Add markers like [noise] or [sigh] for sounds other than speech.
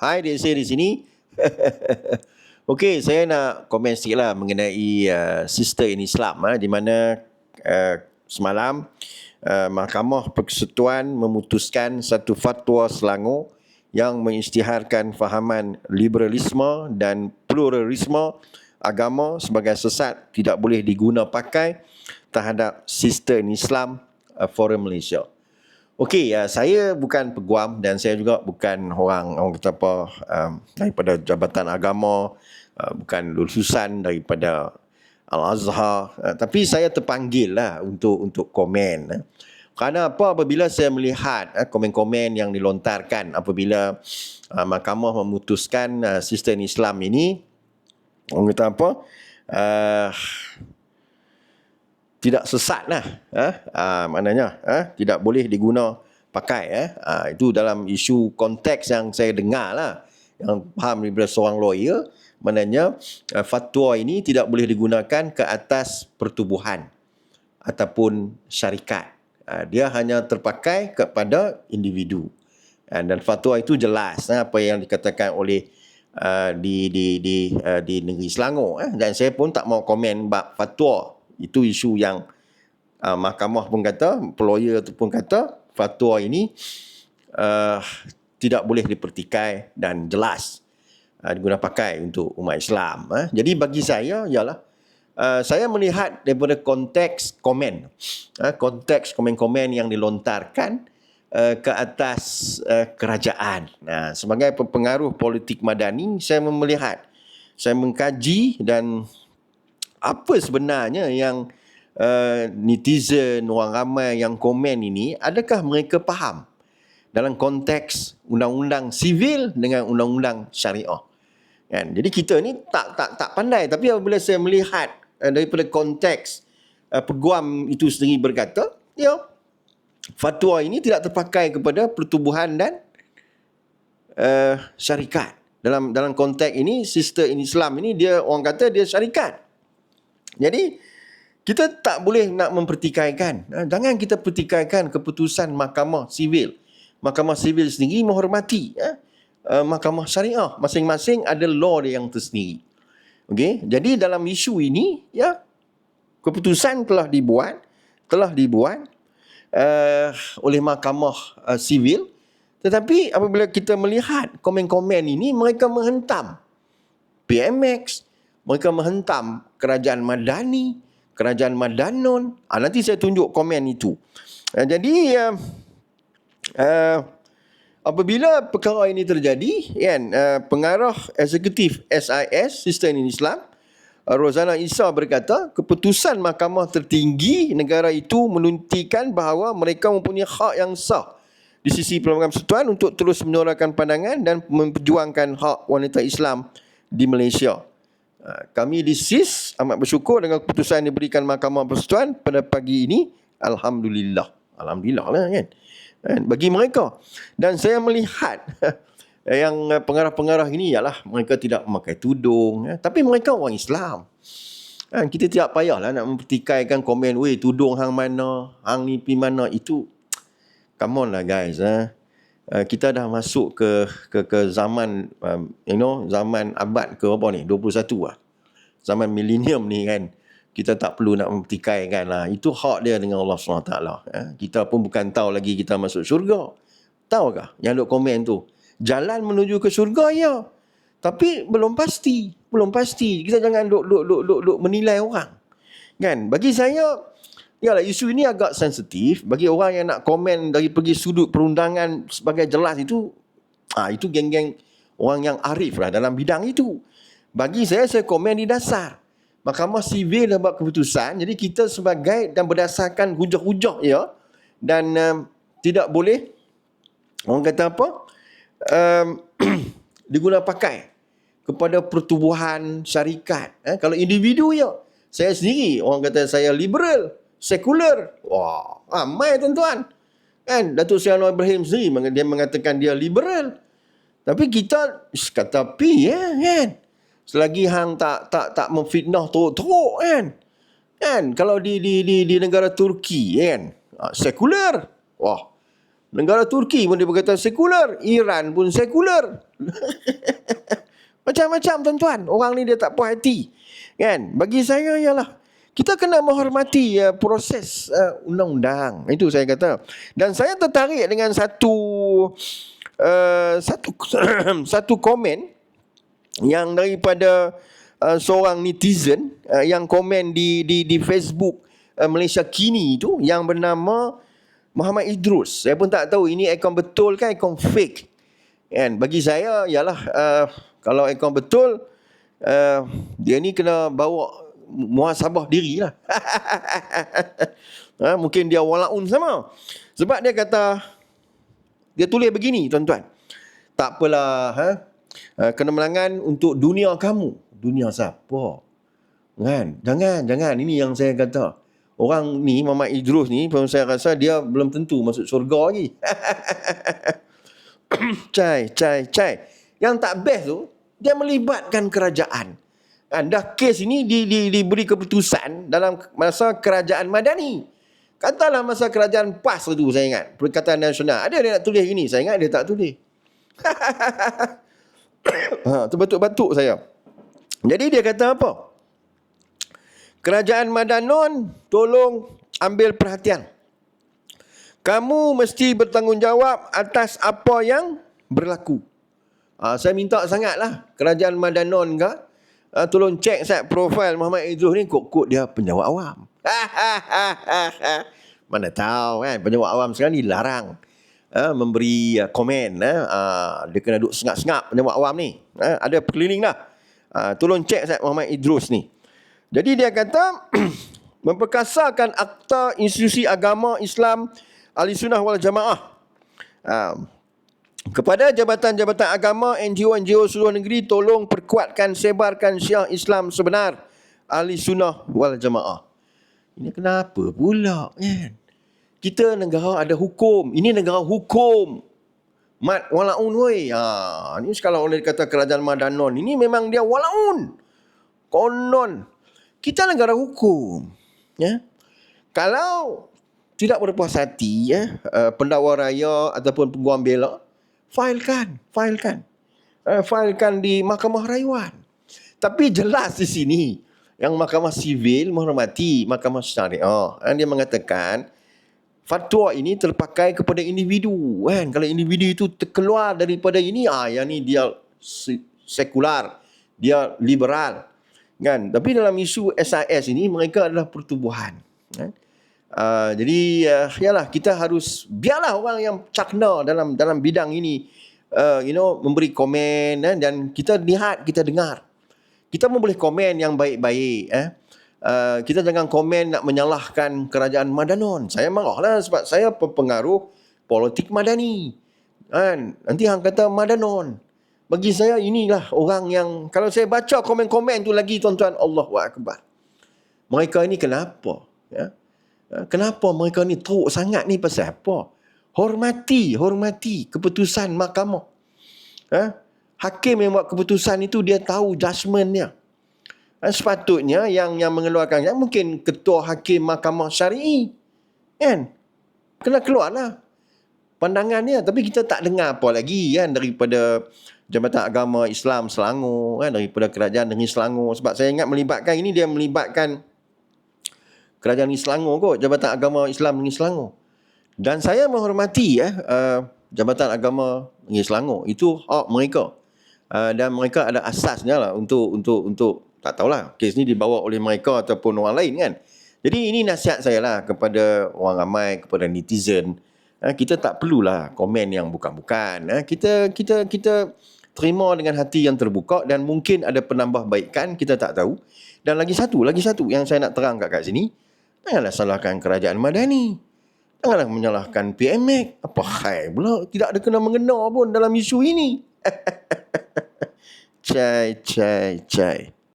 Hai dia saya di sini. [laughs] Okey, saya nak komen sikit lah mengenai uh, sister in Islam uh, di mana uh, semalam uh, Mahkamah Persekutuan memutuskan satu fatwa Selangor yang mengisytiharkan fahaman liberalisme dan pluralisme agama sebagai sesat tidak boleh diguna pakai terhadap sister in Islam uh, Forum Malaysia. Okey, uh, saya bukan peguam dan saya juga bukan orang orang kata apa um, daripada jabatan agama, uh, bukan lulusan daripada Al-Azhar, uh, tapi saya terpanggil lah untuk untuk komen. Uh. Kerana apa apabila saya melihat uh, komen-komen yang dilontarkan apabila uh, mahkamah memutuskan uh, sistem Islam ini orang kata apa? Uh, tidak sesat lah. Eh? Ha, maknanya eh? tidak boleh diguna pakai. Eh? Ha, itu dalam isu konteks yang saya dengar lah. Yang faham daripada seorang lawyer. Maknanya uh, fatwa ini tidak boleh digunakan ke atas pertubuhan ataupun syarikat. Ha, dia hanya terpakai kepada individu. Ha, dan fatwa itu jelas eh? apa yang dikatakan oleh uh, di di di uh, di negeri Selangor. Eh? Dan saya pun tak mau komen bab fatwa itu isu yang uh, mahkamah pun kata, pelawyer tu pun kata fatwa ini uh, tidak boleh dipertikai dan jelas uh, diguna pakai untuk umat Islam. Uh. Jadi bagi saya ialah uh, saya melihat daripada konteks komen, uh, konteks komen-komen yang dilontarkan uh, ke atas uh, kerajaan. Nah, sebagai pengaruh politik madani, saya melihat, saya mengkaji dan apa sebenarnya yang uh, netizen, orang ramai yang komen ini, adakah mereka faham dalam konteks undang-undang sivil dengan undang-undang syariah? Kan? Jadi kita ni tak tak tak pandai tapi apabila saya melihat uh, daripada konteks uh, peguam itu sendiri berkata, ya fatwa ini tidak terpakai kepada pertubuhan dan uh, syarikat. Dalam dalam konteks ini sister in Islam ini dia orang kata dia syarikat. Jadi kita tak boleh nak mempertikaikan. Ha, jangan kita pertikaikan keputusan mahkamah sivil. Mahkamah sivil sendiri menghormati uh, mahkamah syariah. Masing-masing ada law dia yang tersendiri. Okey, jadi dalam isu ini ya keputusan telah dibuat telah dibuat uh, oleh mahkamah uh, sivil tetapi apabila kita melihat komen-komen ini mereka menghentam PMX mereka menghentam kerajaan Madani, kerajaan Madanon. Ha, nanti saya tunjuk komen itu. Ha, jadi uh, uh, apabila perkara ini terjadi, kan, uh, pengarah eksekutif SIS, Sistem Islam, Rozana Isa berkata, keputusan mahkamah tertinggi negara itu menuntikan bahawa mereka mempunyai hak yang sah di sisi Perlembagaan Persekutuan untuk terus menyuarakan pandangan dan memperjuangkan hak wanita Islam di Malaysia. Ha, kami di SIS amat bersyukur dengan keputusan yang diberikan Mahkamah Persekutuan pada pagi ini. Alhamdulillah. Alhamdulillah lah kan. kan. Bagi mereka. Dan saya melihat [laughs] yang pengarah-pengarah ini ialah mereka tidak memakai tudung. Ya. Tapi mereka orang Islam. Kan, kita tidak payahlah nak mempertikaikan komen, weh tudung hang mana, hang ni pi mana. Itu, [tsk] come on lah guys. Ha. Uh, kita dah masuk ke ke ke zaman um, you know zaman abad ke apa ni 21 lah. Zaman milenium ni kan. Kita tak perlu nak mempertikaikan lah. Itu hak dia dengan Allah SWT. Ya. Kita pun bukan tahu lagi kita masuk syurga. Tahukah yang duk komen tu? Jalan menuju ke syurga ya. Tapi belum pasti. Belum pasti. Kita jangan duk, duk, duk, duk, duk menilai orang. Kan? Bagi saya, Yalah, isu ini agak sensitif bagi orang yang nak komen dari pergi sudut perundangan sebagai jelas itu. Ah itu geng-geng orang yang arif lah dalam bidang itu. Bagi saya, saya komen di dasar. Mahkamah sivil dah buat keputusan. Jadi kita sebagai dan berdasarkan hujah-hujah ya. Dan um, tidak boleh, orang kata apa, um, [clears throat] diguna pakai kepada pertubuhan syarikat. Eh, kalau individu ya, saya sendiri, orang kata saya liberal sekular. Wah, ramai tuan-tuan. Kan Datuk Seri Anwar Ibrahim sendiri dia mengatakan dia liberal. Tapi kita kata pi ya kan. Selagi hang tak tak tak memfitnah teruk-teruk kan. Kan kalau di di di di negara Turki kan. Ha, sekular. Wah. Negara Turki pun dia berkata sekular. Iran pun sekular. [laughs] Macam-macam tuan-tuan. Orang ni dia tak puas hati. Kan? Bagi saya ialah kita kena menghormati uh, proses uh, undang-undang. Itu saya kata. Dan saya tertarik dengan satu uh, satu [clears throat] satu komen yang daripada uh, seorang netizen uh, yang komen di di di Facebook uh, Malaysia kini itu yang bernama Muhammad Idrus. Saya pun tak tahu ini akaun betul kan akaun fake. Kan? Bagi saya ialah uh, kalau akaun betul uh, dia ni kena bawa muhasabah diri lah. [laughs] ha, mungkin dia walaun sama. Sebab dia kata, dia tulis begini tuan-tuan. Tak apalah, ha? ha kenemelangan untuk dunia kamu. Dunia siapa? Kan? Jangan, jangan. Ini yang saya kata. Orang ni, Muhammad Idrus ni, pun saya rasa dia belum tentu masuk surga lagi. [laughs] cai, cai, cai. Yang tak best tu, dia melibatkan kerajaan. Dah kes ini di, di, diberi keputusan dalam masa kerajaan Madani. Katalah masa kerajaan PAS itu saya ingat. Perikatan Nasional. Ada dia nak tulis ini. Saya ingat dia tak tulis. [coughs] ha, terbatuk-batuk saya. Jadi dia kata apa? Kerajaan Madanon tolong ambil perhatian. Kamu mesti bertanggungjawab atas apa yang berlaku. Ha, saya minta sangatlah kerajaan Madanon ke uh, tolong cek set profil Muhammad Idrus ni kok-kok dia penjawat awam. [laughs] Mana tahu kan penjawat awam sekarang ni larang uh, memberi uh, komen uh, uh, dia kena duduk sengap-sengap penjawat awam ni. Uh, ada perkeliling lah. Uh, tolong cek set Muhammad Idrus ni. Jadi dia kata [clears throat] memperkasakan akta institusi agama Islam Ahli Sunnah wal Jamaah. Uh, kepada jabatan-jabatan agama, NGO-NGO seluruh negeri, tolong perkuatkan, sebarkan syiah Islam sebenar. Ahli sunnah wal jamaah. Ini kenapa pula kan? Kita negara ada hukum. Ini negara hukum. Mat walaun woi. Ha, ini kalau oleh kata kerajaan Madanon, ini memang dia walaun. Konon. Kita negara hukum. Ya. Kalau tidak berpuas hati ya, uh, pendakwa raya ataupun pengguam bela, Filekan, filekan. Uh, filekan di Mahkamah Rayuan. Tapi jelas di sini yang Mahkamah Sivil menghormati Mahkamah Syariah. Oh, dia mengatakan fatwa ini terpakai kepada individu kan. Kalau individu itu terkeluar daripada ini ah yang ni dia sekular, dia liberal kan. Tapi dalam isu SIS ini mereka adalah pertubuhan kan. Uh, jadi uh, yalah kita harus biarlah orang yang cakna dalam dalam bidang ini uh, you know memberi komen eh, dan kita lihat kita dengar. Kita boleh komen yang baik-baik eh. Uh, kita jangan komen nak menyalahkan kerajaan Madanon. Saya marahlah sebab saya pengaruh politik Madani. Kan? Nanti hang kata Madanon. Bagi saya inilah orang yang kalau saya baca komen-komen tu lagi tuan-tuan Allahu akbar. Mereka ini kenapa? Ya? Eh, kenapa mereka ni teruk sangat ni pasal apa? Hormati, hormati keputusan mahkamah. Eh? Hakim yang buat keputusan itu dia tahu judgementnya. Eh, sepatutnya yang yang mengeluarkan yang mungkin ketua hakim mahkamah syari'i. Kan? Kena keluarlah pandangannya. Tapi kita tak dengar apa lagi kan daripada Jabatan Agama Islam Selangor. Kan? Daripada Kerajaan Negeri Selangor. Sebab saya ingat melibatkan ini dia melibatkan kerajaan Selangor kot, Jabatan Agama Islam Negeri Selangor. Dan saya menghormati eh, uh, Jabatan Agama Negeri Selangor. Itu hak mereka. Uh, dan mereka ada asasnya lah untuk, untuk, untuk tak tahulah, kes ni dibawa oleh mereka ataupun orang lain kan. Jadi ini nasihat saya lah kepada orang ramai, kepada netizen. Uh, kita tak perlulah komen yang bukan-bukan. Uh, kita, kita, kita terima dengan hati yang terbuka dan mungkin ada penambahbaikan, kita tak tahu. Dan lagi satu, lagi satu yang saya nak terang kat, kat sini. Janganlah salahkan kerajaan Madani. Janganlah menyalahkan PMX. Apa hai pula tidak ada kena mengena pun dalam isu ini. [laughs] cai, cai, cai.